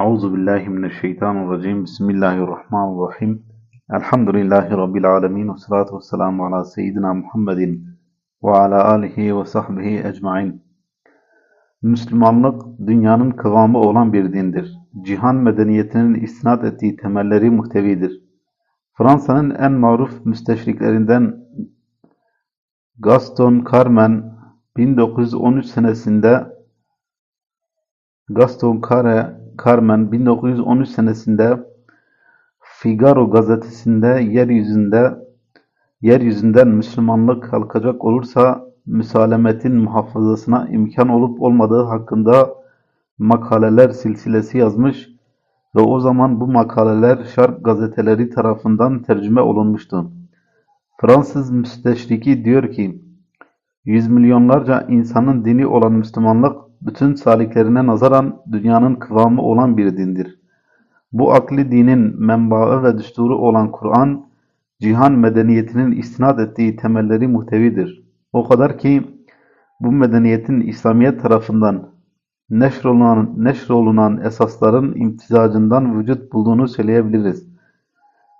Euzu billahi mineşşeytanirracim. Bismillahirrahmanirrahim. Elhamdülillahi rabbil alamin ve salatu vesselamu ala seyyidina Muhammedin ve ala alihi ve sahbihi ecmaîn. Müslümanlık dünyanın kıvamı olan bir dindir. Cihan medeniyetinin istinad ettiği temelleri muhtevidir. Fransa'nın en maruf müsteşriklerinden Gaston Carmen 1913 senesinde Gaston Care, Carmen 1913 senesinde Figaro gazetesinde yeryüzünde yeryüzünden Müslümanlık kalkacak olursa müsalemetin muhafazasına imkan olup olmadığı hakkında makaleler silsilesi yazmış ve o zaman bu makaleler Şark gazeteleri tarafından tercüme olunmuştu. Fransız müsteşriki diyor ki, yüz milyonlarca insanın dini olan Müslümanlık, bütün saliklerine nazaran dünyanın kıvamı olan bir dindir. Bu akli dinin menbaı ve düsturu olan Kur'an, cihan medeniyetinin istinad ettiği temelleri muhtevidir. O kadar ki, bu medeniyetin İslamiyet tarafından neşrolunan, neşrolunan esasların imtizacından vücut bulduğunu söyleyebiliriz.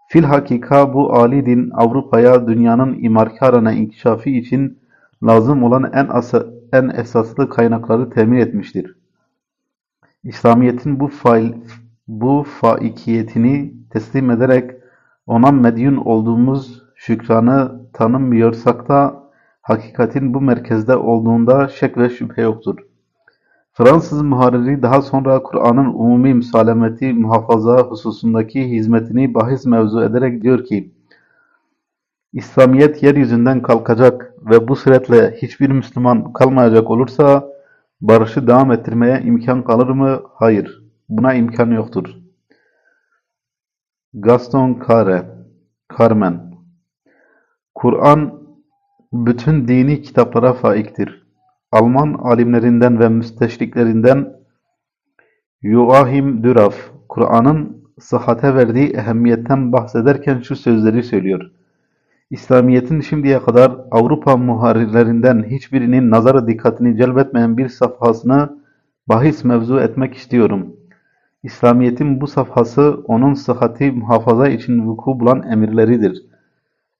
Filhakika bu âli din Avrupa'ya dünyanın imarkarane inkişafı için lazım olan en, asa, en esaslı kaynakları temin etmiştir. İslamiyet'in bu, fail, bu faikiyetini teslim ederek ona medyun olduğumuz şükranı tanımıyorsak da hakikatin bu merkezde olduğunda şek ve şüphe yoktur. Fransız muharriri daha sonra Kur'an'ın umumi müsalemeti muhafaza hususundaki hizmetini bahis mevzu ederek diyor ki, İslamiyet yeryüzünden kalkacak ve bu suretle hiçbir Müslüman kalmayacak olursa barışı devam ettirmeye imkan kalır mı? Hayır. Buna imkan yoktur. Gaston Care Carmen Kur'an bütün dini kitaplara faiktir. Alman alimlerinden ve müsteşriklerinden Joachim Düraf, Kur'an'ın sıhhate verdiği ehemmiyetten bahsederken şu sözleri söylüyor. İslamiyet'in şimdiye kadar Avrupa muharrirlerinden hiçbirinin nazarı dikkatini celbetmeyen bir safhasını bahis mevzu etmek istiyorum. İslamiyet'in bu safhası onun sıhhati muhafaza için vuku bulan emirleridir.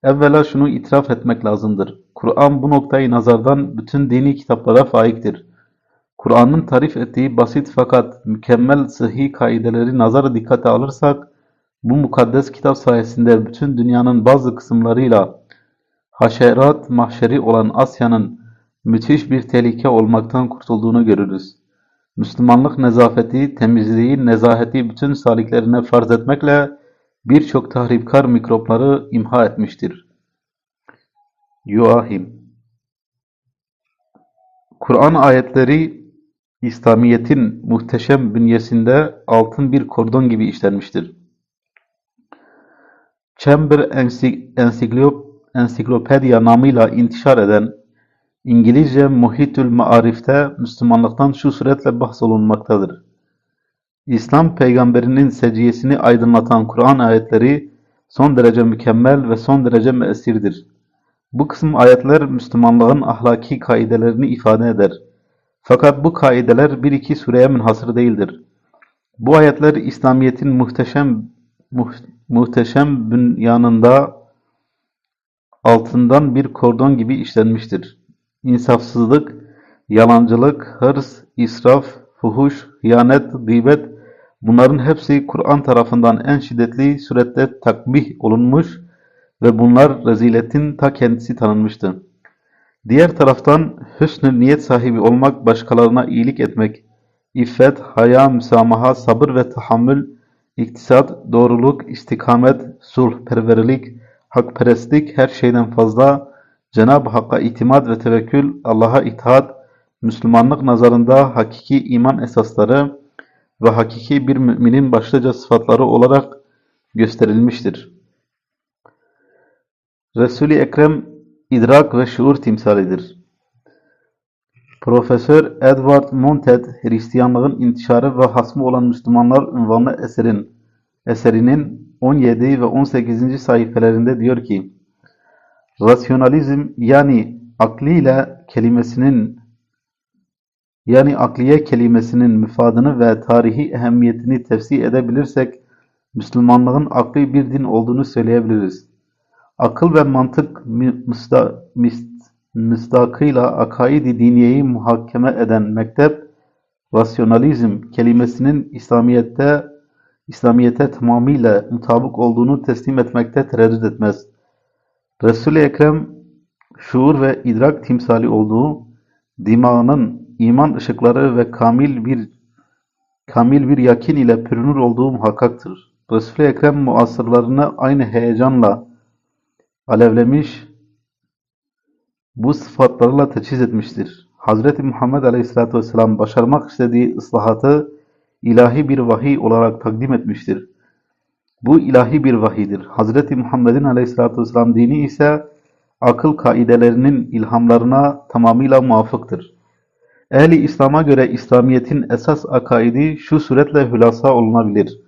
Evvela şunu itiraf etmek lazımdır. Kur'an bu noktayı nazardan bütün dini kitaplara faiktir. Kur'an'ın tarif ettiği basit fakat mükemmel sıhhi kaideleri nazara dikkate alırsak, bu mukaddes kitap sayesinde bütün dünyanın bazı kısımlarıyla haşerat mahşeri olan Asya'nın müthiş bir tehlike olmaktan kurtulduğunu görürüz. Müslümanlık nezafeti, temizliği, nezaheti bütün saliklerine farz etmekle birçok tahripkar mikropları imha etmiştir. Yuahim Kur'an ayetleri İslamiyet'in muhteşem bünyesinde altın bir kordon gibi işlenmiştir. Chamber Ensiklopedya namıyla intişar eden İngilizce Muhitül Maarif'te Müslümanlıktan şu suretle bahsolunmaktadır. İslam peygamberinin seciyesini aydınlatan Kur'an ayetleri son derece mükemmel ve son derece müessirdir. Bu kısım ayetler Müslümanlığın ahlaki kaidelerini ifade eder. Fakat bu kaideler bir iki sureye münhasır değildir. Bu ayetler İslamiyet'in muhteşem muh, muhteşem bünyanında altından bir kordon gibi işlenmiştir. İnsafsızlık, yalancılık, hırs, israf, fuhuş, hıyanet, gıybet bunların hepsi Kur'an tarafından en şiddetli surette takbih olunmuş ve bunlar reziletin ta kendisi tanınmıştı. Diğer taraftan hüsnü niyet sahibi olmak, başkalarına iyilik etmek, iffet, haya, müsamaha, sabır ve tahammül, iktisat, doğruluk, istikamet, sulh, perverilik, hakperestlik, her şeyden fazla Cenab-ı Hakk'a itimat ve tevekkül, Allah'a itaat, Müslümanlık nazarında hakiki iman esasları ve hakiki bir müminin başlıca sıfatları olarak gösterilmiştir. Resul-i Ekrem idrak ve şuur timsalidir. Profesör Edward Montet, Hristiyanlığın intişarı ve hasmı olan Müslümanlar unvanlı eserin eserinin 17 ve 18. sayfelerinde diyor ki, Rasyonalizm yani akliyle kelimesinin yani akliye kelimesinin müfadını ve tarihi ehemmiyetini tefsir edebilirsek, Müslümanlığın akli bir din olduğunu söyleyebiliriz. Akıl ve mantık müsta- mis- müstakıyla akaid-i diniyeyi muhakeme eden mektep, rasyonalizm kelimesinin İslamiyet'te İslamiyet'e tamamıyla mutabık olduğunu teslim etmekte tereddüt etmez. Resul-i Ekrem şuur ve idrak timsali olduğu, dimağının iman ışıkları ve kamil bir kamil bir yakin ile pürünür olduğu muhakkaktır. Resul-i Ekrem muasırlarını aynı heyecanla alevlemiş, bu sıfatlarla teçhiz etmiştir. Hz. Muhammed Aleyhisselatü Vesselam başarmak istediği ıslahatı ilahi bir vahiy olarak takdim etmiştir. Bu ilahi bir vahiydir. Hz. Muhammed'in Aleyhisselatü Vesselam dini ise akıl kaidelerinin ilhamlarına tamamıyla muvafıktır. Ehli İslam'a göre İslamiyet'in esas akaidi şu suretle hülasa olunabilir.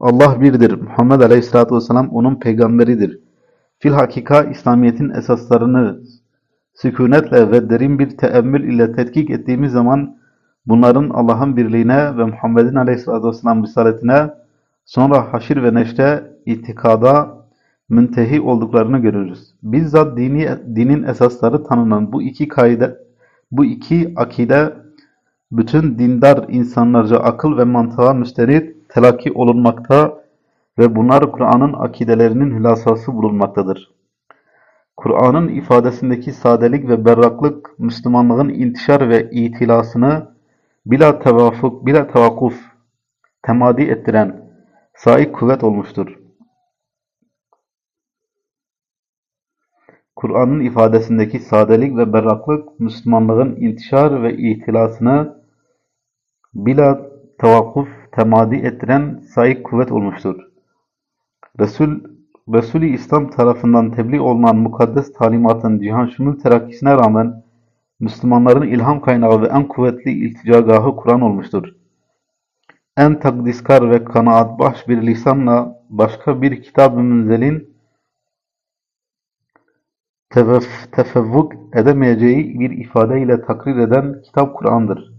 Allah birdir. Muhammed Aleyhisselatü Vesselam onun peygamberidir. Filhakika İslamiyet'in esaslarını sükunetle ve derin bir teemmül ile tetkik ettiğimiz zaman bunların Allah'ın birliğine ve Muhammed'in Aleyhisselatü Vesselam risaletine sonra haşir ve neşte itikada müntehi olduklarını görürüz. Bizzat dini, dinin esasları tanınan bu iki kaide, bu iki akide bütün dindar insanlarca akıl ve mantığa müstenit telakki olunmakta ve bunlar Kur'an'ın akidelerinin hülasası bulunmaktadır. Kur'an'ın ifadesindeki sadelik ve berraklık Müslümanlığın intişar ve itilasını bila tevafuk, bila tevakuf temadi ettiren saik kuvvet olmuştur. Kur'an'ın ifadesindeki sadelik ve berraklık Müslümanlığın intişar ve itilasını bila tevakuf temadi ettiren saik kuvvet olmuştur. Resul Resul-i İslam tarafından tebliğ olunan mukaddes talimatın cihan şumul terakkisine rağmen Müslümanların ilham kaynağı ve en kuvvetli ilticagahı Kur'an olmuştur. En takdiskar ve kanaatbahş bir lisanla başka bir kitab-ı münzelin tefevvuk edemeyeceği bir ifadeyle takrir eden kitap Kur'an'dır.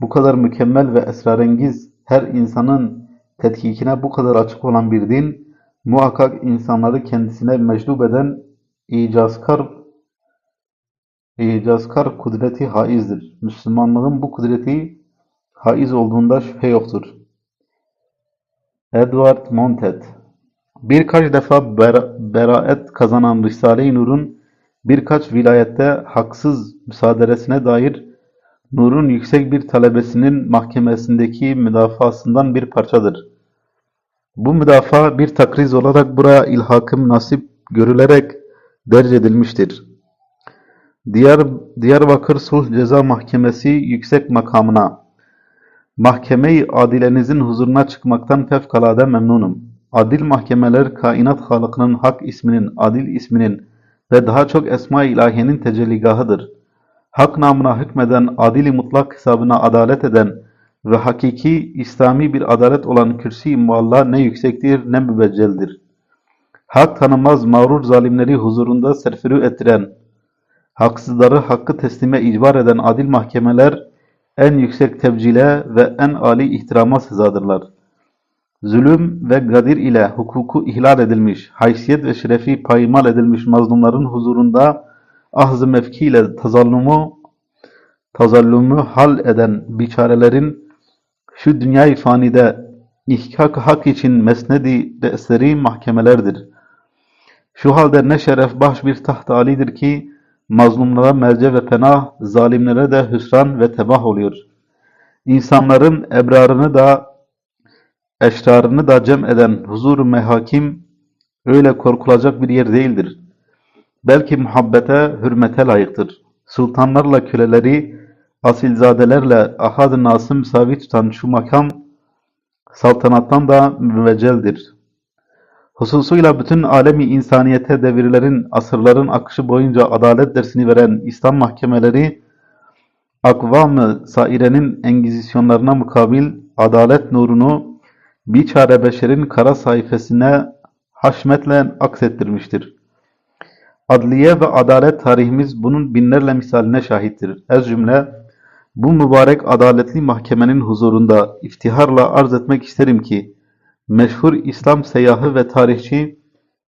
Bu kadar mükemmel ve esrarengiz, her insanın tetkikine bu kadar açık olan bir din, muhakkak insanları kendisine meclub eden icazkar icazkar kudreti haizdir. Müslümanlığın bu kudreti haiz olduğunda şüphe yoktur. Edward Montet Birkaç defa bera- beraet kazanan Risale-i Nur'un birkaç vilayette haksız müsaaderesine dair Nur'un yüksek bir talebesinin mahkemesindeki müdafasından bir parçadır. Bu müdafaa bir takriz olarak buraya ilhakı nasip görülerek derc edilmiştir. Diyar, Diyarbakır Sulh Ceza Mahkemesi yüksek makamına Mahkeme-i adilenizin huzuruna çıkmaktan fevkalade memnunum. Adil mahkemeler kainat halıkının hak isminin, adil isminin ve daha çok esma-i ilahiyenin tecelligahıdır. Hak namına hükmeden, adil-i mutlak hesabına adalet eden ve hakiki İslami bir adalet olan kürsi-i mualla ne yüksektir ne mübecceldir. Hak tanımaz mağrur zalimleri huzurunda serfirü ettiren, haksızları hakkı teslime icbar eden adil mahkemeler en yüksek tebcile ve en âli ihtirama sezadırlar. Zulüm ve gadir ile hukuku ihlal edilmiş, haysiyet ve şerefi payimal edilmiş mazlumların huzurunda ahz-ı mevki ile tazallumu, tazallumu hal eden biçarelerin şu dünyayı fanide ihkak hak için mesnedi de eseri mahkemelerdir. Şu halde ne şeref baş bir taht alidir ki mazlumlara merce ve penah, zalimlere de hüsran ve tebah oluyor. İnsanların ebrarını da eşrarını da cem eden huzur-u mehakim öyle korkulacak bir yer değildir. Belki muhabbete, hürmete layıktır. Sultanlarla köleleri, asilzadelerle ahad-ı nası müsavi tutan şu makam saltanattan da müvecceldir. Hususuyla bütün alemi insaniyete devirlerin, asırların akışı boyunca adalet dersini veren İslam mahkemeleri, akvam-ı sairenin engizisyonlarına mukabil adalet nurunu biçare beşerin kara sayfasına haşmetle aksettirmiştir. Adliye ve adalet tarihimiz bunun binlerle misaline şahittir. Ez cümle, Bu mübarek adaletli mahkemenin huzurunda iftiharla arz etmek isterim ki, meşhur İslam seyyahı ve tarihçi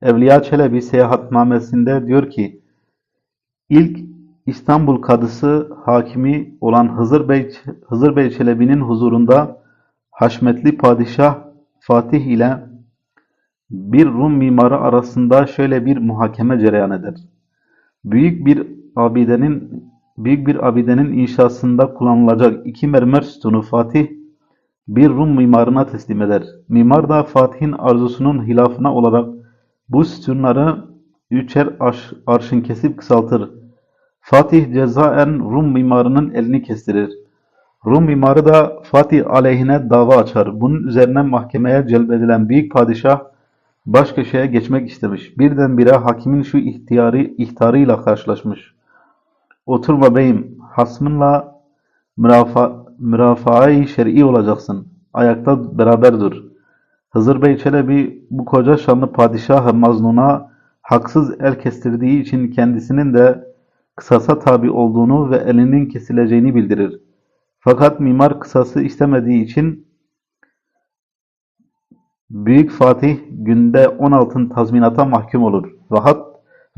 Evliya Çelebi seyahatnamesinde diyor ki, ilk İstanbul kadısı hakimi olan Hızır Bey, Hızır Bey Çelebi'nin huzurunda Haşmetli Padişah Fatih ile bir Rum mimarı arasında şöyle bir muhakeme cereyan eder. Büyük bir abidenin büyük bir abidenin inşasında kullanılacak iki mermer sütunu Fatih bir Rum mimarına teslim eder. Mimar da Fatih'in arzusunun hilafına olarak bu sütunları üçer arş, arşın kesip kısaltır. Fatih cezaen Rum mimarının elini kestirir. Rum mimarı da Fatih aleyhine dava açar. Bunun üzerine mahkemeye celbedilen büyük padişah baş köşeye geçmek istemiş. Birdenbire hakimin şu ihtiyarı, ihtarıyla karşılaşmış. Oturma beyim, hasmınla mürafa, mürafaa-i şer'i olacaksın. Ayakta beraber dur. Hızır Bey Çelebi bu koca şanlı padişah-ı maznuna haksız el kestirdiği için kendisinin de kısasa tabi olduğunu ve elinin kesileceğini bildirir. Fakat mimar kısası istemediği için Büyük Fatih günde 10 altın tazminata mahkum olur. Ve, hat,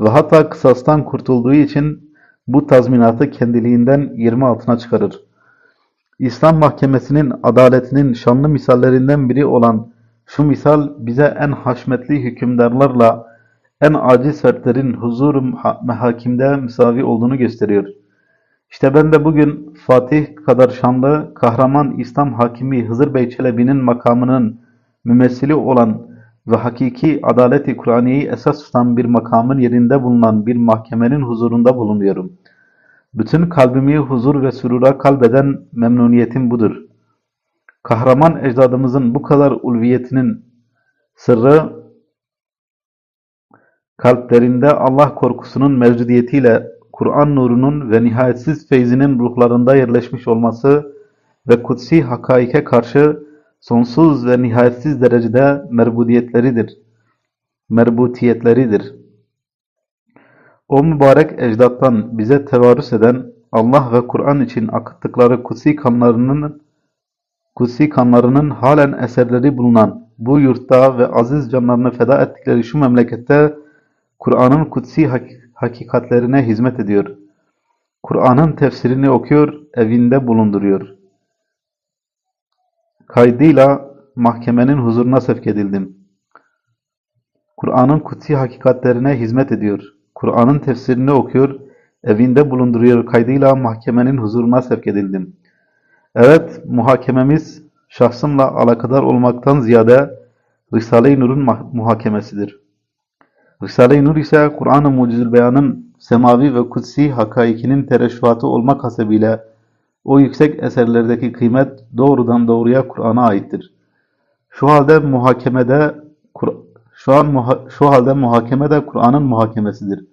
ve hatta kısastan kurtulduğu için bu tazminatı kendiliğinden 20 altına çıkarır. İslam mahkemesinin adaletinin şanlı misallerinden biri olan şu misal bize en haşmetli hükümdarlarla en aciz fertlerin huzur mehakimde müsavi olduğunu gösteriyor. İşte ben de bugün Fatih kadar şanlı, kahraman İslam hakimi Hızır Bey Çelebi'nin makamının mümessili olan ve hakiki adaleti Kur'aniyeyi esas tutan bir makamın yerinde bulunan bir mahkemenin huzurunda bulunuyorum. Bütün kalbimi huzur ve sürura kalbeden memnuniyetim budur. Kahraman ecdadımızın bu kadar ulviyetinin sırrı kalplerinde Allah korkusunun mevcudiyetiyle Kur'an nurunun ve nihayetsiz feyzinin ruhlarında yerleşmiş olması ve kutsi hakaike karşı sonsuz ve nihayetsiz derecede merbudiyetleridir. Merbutiyetleridir. O mübarek ecdattan bize tevarüs eden Allah ve Kur'an için akıttıkları kutsi kanlarının kutsi kanlarının halen eserleri bulunan bu yurtta ve aziz canlarını feda ettikleri şu memlekette Kur'an'ın kutsi hak hakikatlerine hizmet ediyor. Kur'an'ın tefsirini okuyor, evinde bulunduruyor. Kaydıyla mahkemenin huzuruna sevk edildim. Kur'an'ın kutsi hakikatlerine hizmet ediyor. Kur'an'ın tefsirini okuyor, evinde bulunduruyor kaydıyla mahkemenin huzuruna sevk edildim. Evet, muhakememiz şahsımla alakadar olmaktan ziyade Risale-i Nur'un muhakemesidir. Risale-i Nur ise Kur'an-ı Mucizül Beyan'ın semavi ve kutsi hakaikinin tereşüfatı olmak hasebiyle o yüksek eserlerdeki kıymet doğrudan doğruya Kur'an'a aittir. Şu halde muhakemede şu an şu halde muhakemede Kur'an'ın muhakemesidir.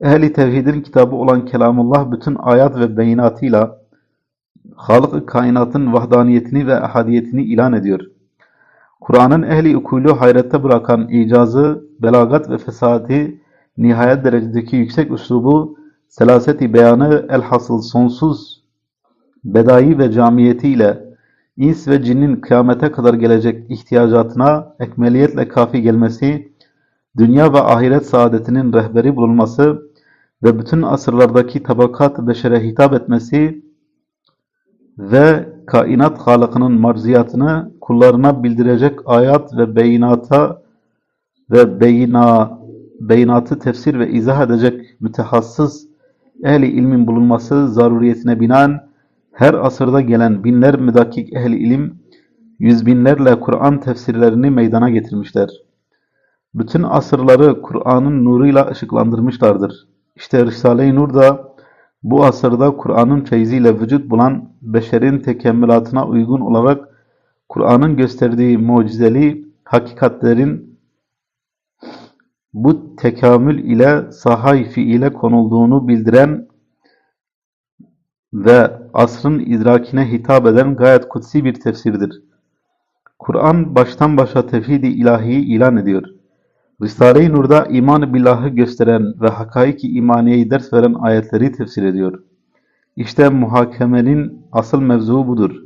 Ehli tevhidin kitabı olan Kelamullah bütün ayat ve beyinatıyla halık kainatın vahdaniyetini ve ahadiyetini ilan ediyor. Kur'an'ın ehli ukulü hayrette bırakan icazı, belagat ve fesati, nihayet derecedeki yüksek üslubu, selaseti beyanı elhasıl sonsuz, bedai ve camiyetiyle ins ve cinnin kıyamete kadar gelecek ihtiyacatına ekmeliyetle kafi gelmesi, dünya ve ahiret saadetinin rehberi bulunması ve bütün asırlardaki tabakat beşere hitap etmesi ve kainat halıkının marziyatını kullarına bildirecek ayat ve beyinata ve beyina, beyinatı tefsir ve izah edecek mütehassıs ehli ilmin bulunması zaruriyetine binaen her asırda gelen binler müdakik ehli ilim yüz binlerle Kur'an tefsirlerini meydana getirmişler. Bütün asırları Kur'an'ın nuruyla ışıklandırmışlardır. İşte Risale-i Nur da bu asırda Kur'an'ın feyziyle vücut bulan beşerin tekemmülatına uygun olarak Kur'an'ın gösterdiği mucizeli hakikatlerin bu tekamül ile sahay fiile konulduğunu bildiren ve asrın idrakine hitap eden gayet kutsi bir tefsirdir. Kur'an baştan başa tevhid-i ilahiyi ilan ediyor. Risale-i Nur'da iman billahı gösteren ve hakaiki imaniyeyi ders veren ayetleri tefsir ediyor. İşte muhakemenin asıl mevzuu budur.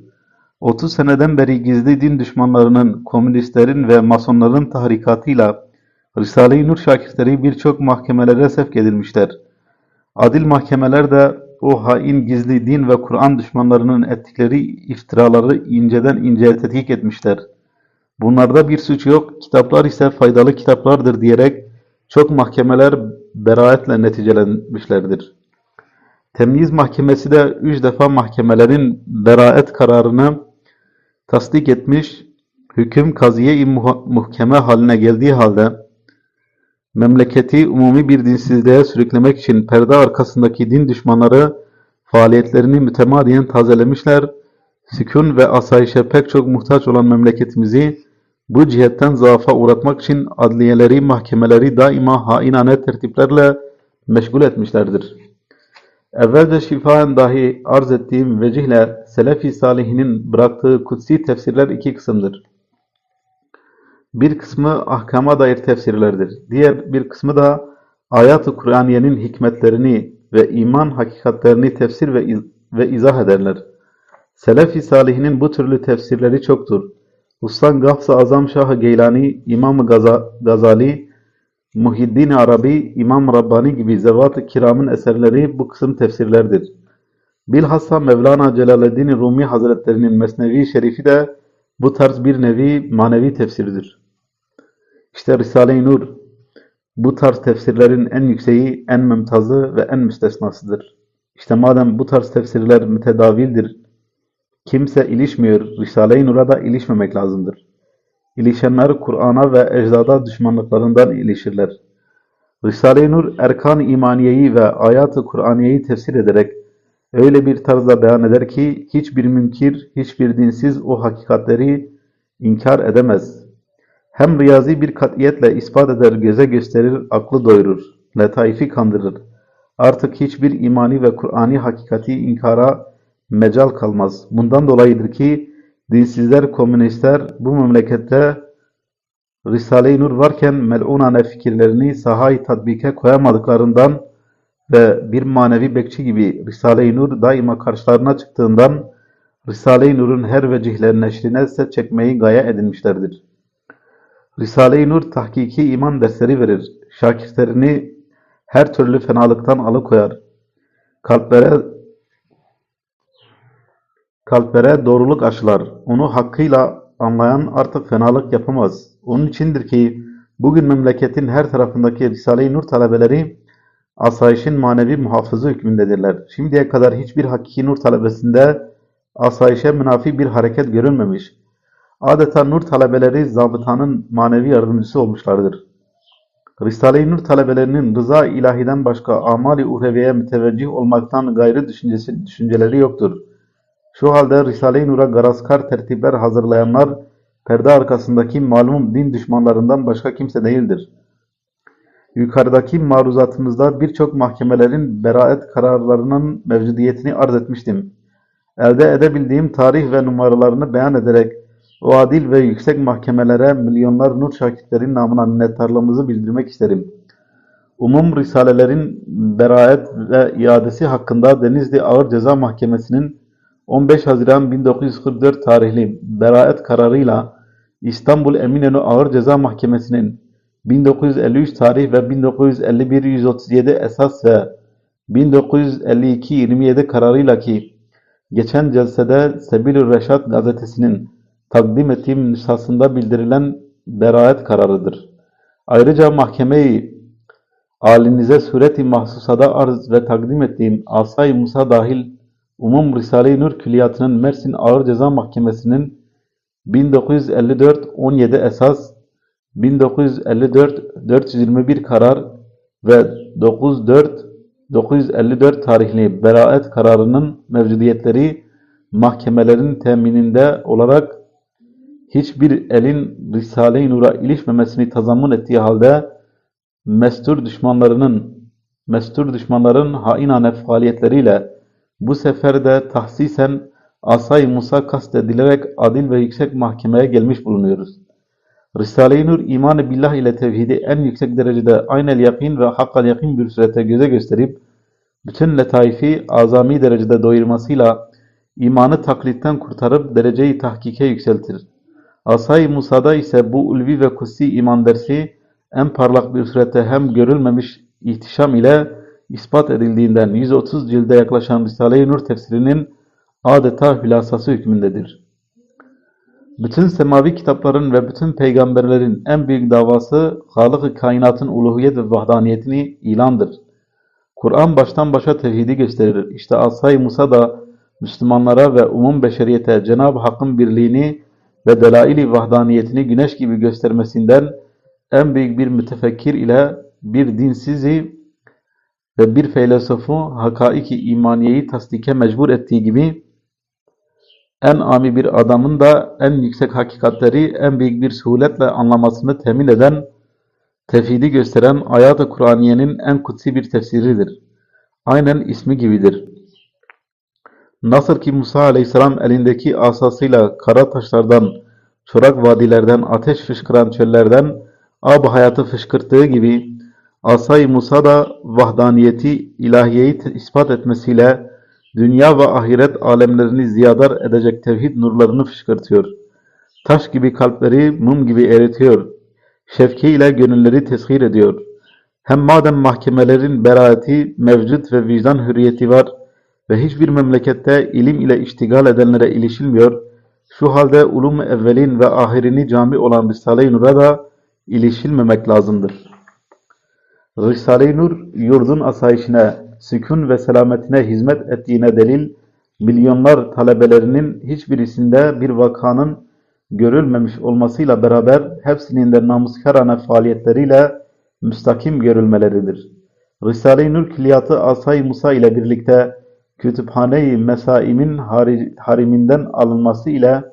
30 seneden beri gizli din düşmanlarının, komünistlerin ve masonların tahrikatıyla Risale-i Nur şakirtleri birçok mahkemelere sevk edilmişler. Adil mahkemeler de o hain gizli din ve Kur'an düşmanlarının ettikleri iftiraları inceden inceye tetkik etmişler. Bunlarda bir suç yok, kitaplar ise faydalı kitaplardır diyerek çok mahkemeler beraetle neticelenmişlerdir. Temyiz Mahkemesi de üç defa mahkemelerin beraet kararını tasdik etmiş, hüküm kaziye-i muhkeme haline geldiği halde memleketi umumi bir dinsizliğe sürüklemek için perde arkasındaki din düşmanları faaliyetlerini mütemadiyen tazelemişler, sükun ve asayişe pek çok muhtaç olan memleketimizi bu cihetten zaafa uğratmak için adliyeleri, mahkemeleri daima hainane tertiplerle meşgul etmişlerdir. Evvelce şifaen dahi arz ettiğim vecihle Selefi Salihinin bıraktığı kutsi tefsirler iki kısımdır. Bir kısmı ahkama dair tefsirlerdir. Diğer bir kısmı da ayat-ı Kur'aniyenin hikmetlerini ve iman hakikatlerini tefsir ve, iz ve izah ederler. Selefi Salihinin bu türlü tefsirleri çoktur. Ustan Gafs-ı Azam Şah-ı Geylani, İmam-ı Gaza Gazali, Muhiddin Arabi, İmam Rabbani gibi zevat-ı kiramın eserleri bu kısım tefsirlerdir. Bilhassa Mevlana Celaleddin Rumi Hazretlerinin Mesnevi Şerifi de bu tarz bir nevi manevi tefsiridir. İşte Risale-i Nur bu tarz tefsirlerin en yükseği, en mümtazı ve en müstesnasıdır. İşte madem bu tarz tefsirler mütedavildir, kimse ilişmiyor, Risale-i Nur'a da ilişmemek lazımdır. İlişenler Kur'an'a ve ecdada düşmanlıklarından ilişirler. Risale-i Nur, erkan imaniyeyi ve ayat-ı Kur'aniyeyi tefsir ederek öyle bir tarzda beyan eder ki hiçbir münkir, hiçbir dinsiz o hakikatleri inkar edemez. Hem riyazi bir katiyetle ispat eder, göze gösterir, aklı doyurur, letaifi kandırır. Artık hiçbir imani ve Kur'ani hakikati inkara mecal kalmaz. Bundan dolayıdır ki dinsizler, komünistler bu memlekette Risale-i Nur varken mel'unane fikirlerini sahayı tatbike koyamadıklarından ve bir manevi bekçi gibi Risale-i Nur daima karşılarına çıktığından Risale-i Nur'un her vecihlerin neşrine set çekmeyi gaye edinmişlerdir. Risale-i Nur tahkiki iman dersleri verir. Şakirtlerini her türlü fenalıktan alıkoyar. Kalplere kalplere doğruluk aşılar. Onu hakkıyla anlayan artık fenalık yapamaz. Onun içindir ki bugün memleketin her tarafındaki Risale-i Nur talebeleri asayişin manevi muhafızı hükmündedirler. Şimdiye kadar hiçbir hakiki nur talebesinde asayişe münafi bir hareket görülmemiş. Adeta nur talebeleri zabıtanın manevi yardımcısı olmuşlardır. Risale-i Nur talebelerinin rıza ilahiden başka amali uhreviye müteveccih olmaktan gayrı düşüncesi, düşünceleri yoktur. Şu halde Risale-i Nur'a garaskar tertipler hazırlayanlar perde arkasındaki malum din düşmanlarından başka kimse değildir. Yukarıdaki maruzatımızda birçok mahkemelerin beraat kararlarının mevcudiyetini arz etmiştim. Elde edebildiğim tarih ve numaralarını beyan ederek adil ve yüksek mahkemelere milyonlar nur şakitlerin namına minnettarlığımızı bildirmek isterim. Umum Risalelerin beraat ve iadesi hakkında Denizli Ağır Ceza Mahkemesi'nin 15 Haziran 1944 tarihli beraat kararıyla İstanbul Eminönü Ağır Ceza Mahkemesi'nin 1953 tarih ve 1951 137 esas ve 1952 27 kararıyla ki geçen celsede Sebil-ü Reşat gazetesinin takdim ettiğim nüshasında bildirilen beraat kararıdır. Ayrıca mahkemeyi alinize sureti mahsusada arz ve takdim ettiğim Asay Musa dahil Umum Risale-i Nur Külliyatı'nın Mersin Ağır Ceza Mahkemesi'nin 1954 17 esas 1954 421 karar ve 94 954 tarihli beraat kararının mevcudiyetleri mahkemelerin temininde olarak hiçbir elin Risale-i Nur'a ilişmemesini tazammun ettiği halde mestur düşmanlarının mestur düşmanların hainane faaliyetleriyle bu sefer de tahsisen Asay Musa kastedilerek adil ve yüksek mahkemeye gelmiş bulunuyoruz. Risale-i Nur iman billah ile tevhidi en yüksek derecede aynel yakin ve hakkal yakin bir surete göze gösterip bütün letaifi azami derecede doyurmasıyla imanı taklitten kurtarıp dereceyi tahkike yükseltir. Asay Musa'da ise bu ulvi ve kutsi iman dersi en parlak bir surette hem görülmemiş ihtişam ile ispat edildiğinden 130 cilde yaklaşan Risale-i Nur tefsirinin adeta hülasası hükmündedir. Bütün semavi kitapların ve bütün peygamberlerin en büyük davası Halık-ı kainatın uluhiyet ve vahdaniyetini ilandır. Kur'an baştan başa tevhidi gösterir. İşte Asay Musa da Müslümanlara ve umum beşeriyete Cenab-ı Hakk'ın birliğini ve delail-i vahdaniyetini güneş gibi göstermesinden en büyük bir mütefekkir ile bir dinsizi ve bir filozofu hakaiki imaniyeyi tasdike mecbur ettiği gibi en ami bir adamın da en yüksek hakikatleri en büyük bir suhuletle anlamasını temin eden, tevhidi gösteren ayat-ı Kur'aniyenin en kutsi bir tefsiridir. Aynen ismi gibidir. Nasıl ki Musa aleyhisselam elindeki asasıyla kara taşlardan, çorak vadilerden, ateş fışkıran çöllerden ab hayatı fışkırttığı gibi Asay Musa da vahdaniyeti, ilahiyeyi ispat etmesiyle dünya ve ahiret alemlerini ziyadar edecek tevhid nurlarını fışkırtıyor. Taş gibi kalpleri mum gibi eritiyor. Şefkiyle gönülleri teshir ediyor. Hem madem mahkemelerin beraati mevcut ve vicdan hürriyeti var ve hiçbir memlekette ilim ile iştigal edenlere ilişilmiyor, şu halde ulum evvelin ve ahirini cami olan Risale-i Nur'a da ilişilmemek lazımdır. Risale-i Nur, yurdun asayişine, sükun ve selametine hizmet ettiğine delil, milyonlar talebelerinin hiçbirisinde bir vakanın görülmemiş olmasıyla beraber hepsinin de namuskarane faaliyetleriyle müstakim görülmeleridir. Risale-i Nur külliyatı Asay Musa ile birlikte Kütüphane-i Mesaim'in hariminden alınması ile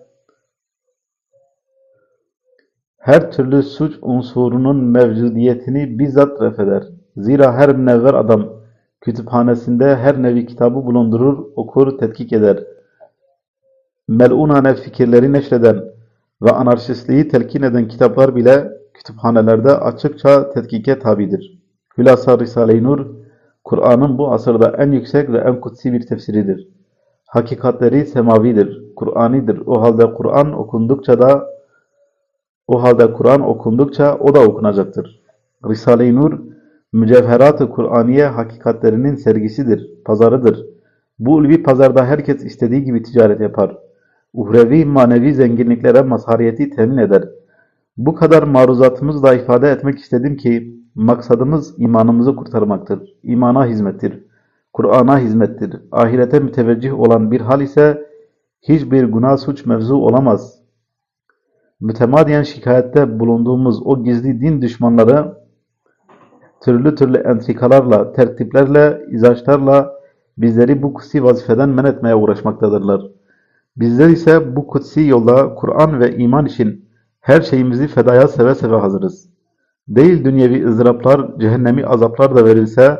her türlü suç unsurunun mevcudiyetini bizzat refeder. Zira her münevver adam kütüphanesinde her nevi kitabı bulundurur, okur, tetkik eder. Mel'unane fikirleri neşreden ve anarşistliği telkin eden kitaplar bile kütüphanelerde açıkça tetkike tabidir. Hülasa Risale-i Nur, Kur'an'ın bu asırda en yüksek ve en kutsi bir tefsiridir. Hakikatleri semavidir, Kur'anidir. O halde Kur'an okundukça da o halde Kur'an okundukça o da okunacaktır. Risale-i Nur, mücevherat-ı Kur'aniye hakikatlerinin sergisidir, pazarıdır. Bu ulvi pazarda herkes istediği gibi ticaret yapar. Uhrevi, manevi zenginliklere mazhariyeti temin eder. Bu kadar maruzatımızla ifade etmek istedim ki, maksadımız imanımızı kurtarmaktır. İmana hizmettir. Kur'an'a hizmettir. Ahirete müteveccih olan bir hal ise, hiçbir günah suç mevzu olamaz. Mütemadiyen şikayette bulunduğumuz o gizli din düşmanları, türlü türlü entrikalarla, tertiplerle, izaçlarla bizleri bu kutsi vazifeden men etmeye uğraşmaktadırlar. Bizler ise bu kutsi yolda Kur'an ve iman için her şeyimizi fedaya seve seve hazırız. Değil dünyevi ızdıraplar, cehennemi azaplar da verilse,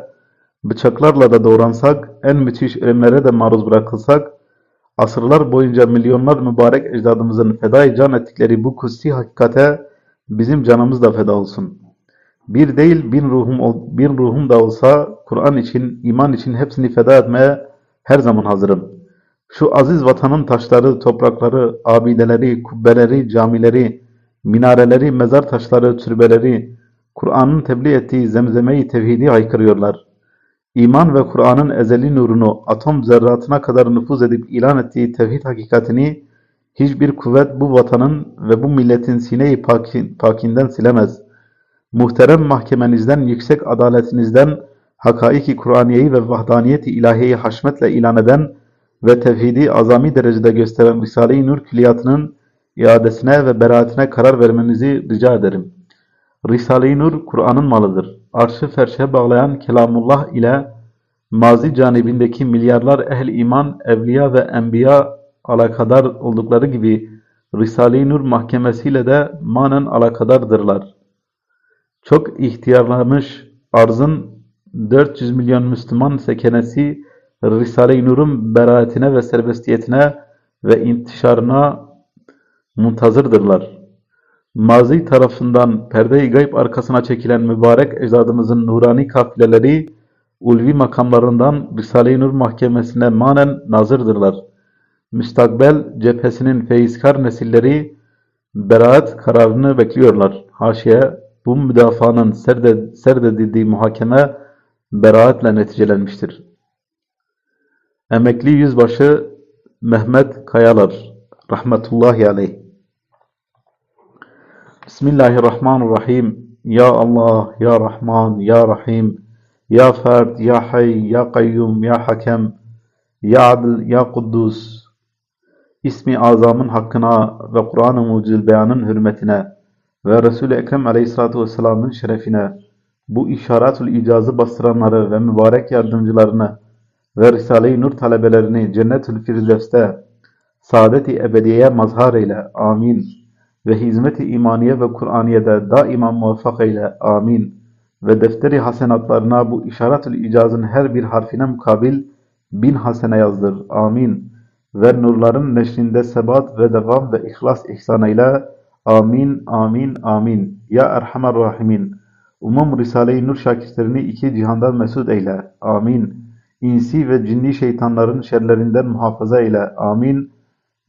bıçaklarla da doğransak, en müthiş ölümlere de maruz bırakılsak, asırlar boyunca milyonlar mübarek ecdadımızın fedai can ettikleri bu kutsi hakikate bizim canımız da feda olsun. Bir değil bin ruhum, bin ruhum da olsa Kur'an için, iman için hepsini feda etmeye her zaman hazırım. Şu aziz vatanın taşları, toprakları, abideleri, kubbeleri, camileri, minareleri, mezar taşları, türbeleri, Kur'an'ın tebliğ ettiği zemzemeyi tevhidi haykırıyorlar. İman ve Kur'an'ın ezeli nurunu atom zerratına kadar nüfuz edip ilan ettiği tevhid hakikatini hiçbir kuvvet bu vatanın ve bu milletin sine-i pakinden silemez. Muhterem mahkemenizden, yüksek adaletinizden, hakaiki Kur'aniyeyi ve vahdaniyeti ilahiyeyi haşmetle ilan eden ve tevhidi azami derecede gösteren Risale-i Nur külliyatının iadesine ve beraatine karar vermenizi rica ederim. Risale-i Nur Kur'an'ın malıdır. Arşı ferşe bağlayan kelamullah ile mazi canibindeki milyarlar ehl iman, evliya ve enbiya alakadar oldukları gibi Risale-i Nur mahkemesiyle de manen alakadardırlar. Çok ihtiyarlamış arzın 400 milyon Müslüman sekenesi Risale-i Nur'un beraatine ve serbestiyetine ve intişarına muntazırdırlar. Mazi tarafından perde-i gayb arkasına çekilen mübarek ecdadımızın nurani kafileleri ulvi makamlarından Risale-i Nur mahkemesine manen nazırdırlar. Müstakbel cephesinin feyizkar nesilleri beraat kararını bekliyorlar. Haşiye bu müdafaanın serde, serdedildiği muhakeme beraatle neticelenmiştir. Emekli Yüzbaşı Mehmet Kayalar rahmetullahi aleyh Bismillahirrahmanirrahim Ya Allah, Ya Rahman, Ya Rahim Ya Ferd, Ya Hay, Ya Kayyum, Ya Hakem Ya Adil, Ya Kuddus İsmi azamın hakkına ve Kur'an-ı Mucizül Beyan'ın hürmetine ve Resul-i Ekrem Aleyhisselatü Vesselam'ın şerefine bu işaretül icazı bastıranları ve mübarek yardımcılarını ve Risale-i Nur talebelerini Cennetül Firdevs'te saadet-i ebediyeye mazhar eyle. Amin. Ve hizmet-i imaniye ve Kur'aniye'de daima muvaffak eyle. Amin. Ve defteri hasenatlarına bu işaretül icazın her bir harfine mukabil bin hasene yazdır. Amin. Ve nurların neşrinde sebat ve devam ve ihlas ihsan eyle. Amin, amin, amin. Ya Erhamer Rahimin. Umum Risale-i Nur şakirtlerini iki cihandan mesut eyle. Amin. İnsi ve cinni şeytanların şerlerinden muhafaza eyle. Amin.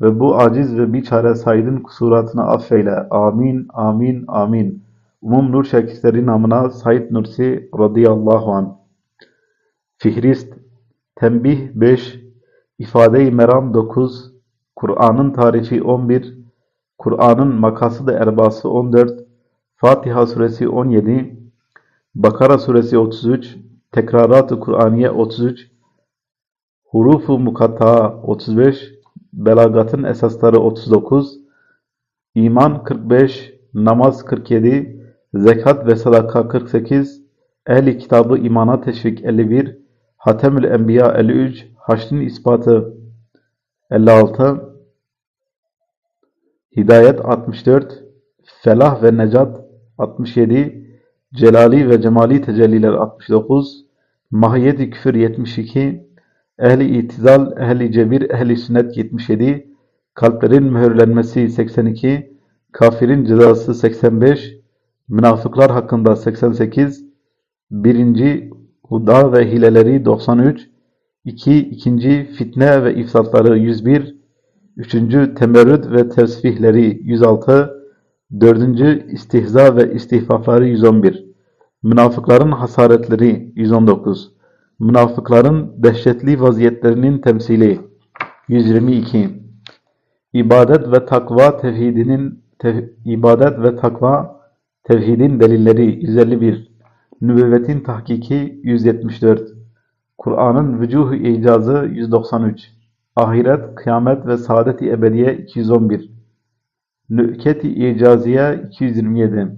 Ve bu aciz ve biçare Said'in kusuratını affeyle. Amin, amin, amin. Umum Nur şakirtleri namına Said Nursi radıyallahu an. Fihrist Tembih 5 İfade-i Meram 9 Kur'an'ın tarifi 11 Kur'an'ın makası da erbası 14 Fatiha suresi 17 Bakara suresi 33 Tekrarat-ı Kur'aniye 33 Hurufu Mukatta 35 Belagatın esasları 39 İman 45 Namaz 47 Zekat ve sadaka 48 Ehli kitabı imana teşvik 51 Hatemül Enbiya 53 Haşrın ispatı 56 Hidayet 64 Felah ve Necat 67 Celali ve Cemali tecelliler 69 Mahiyeti küfür 72 Ehli itizal, ehli cebir, ehli sünnet 77 Kalplerin mühürlenmesi 82 Kafirin cezası 85 Münafıklar hakkında 88 Birinci Huda ve hileleri 93 2. ikinci Fitne ve ifsatları 101 Üçüncü Temerrüt ve tesfihleri 106 Dördüncü istihza ve istihfafları 111 Münafıkların hasaretleri 119 Münafıkların dehşetli vaziyetlerinin temsili 122 İbadet ve takva tevhidinin tev, ibadet ve takva tevhidin delilleri 151 Nübüvvetin tahkiki 174 Kur'an'ın vücuh-u icazı 193 Ahiret, kıyamet ve saadet-i ebediye 211 Nüket-i icaziye 227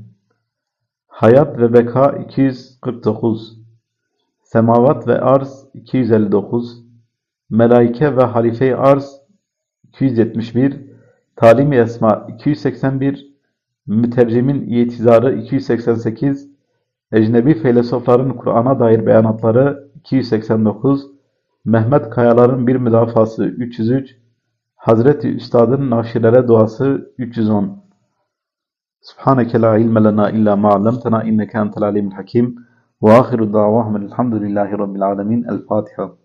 Hayat ve beka 249 Semavat ve arz 259 Melaike ve halife-i arz 271 Talim-i esma 281 Mütercimin itizarı 288 Ecnebi filozofların Kur'an'a dair beyanatları 289 Mehmet Kayalar'ın bir müdafası 303 Hazreti Üstad'ın naşirlere duası 310 Subhaneke la ilme lena illa ma 'allamtena inneke entel alimul hakim ve ahiru davahum elhamdülillahi rabbil alamin. El Fatiha.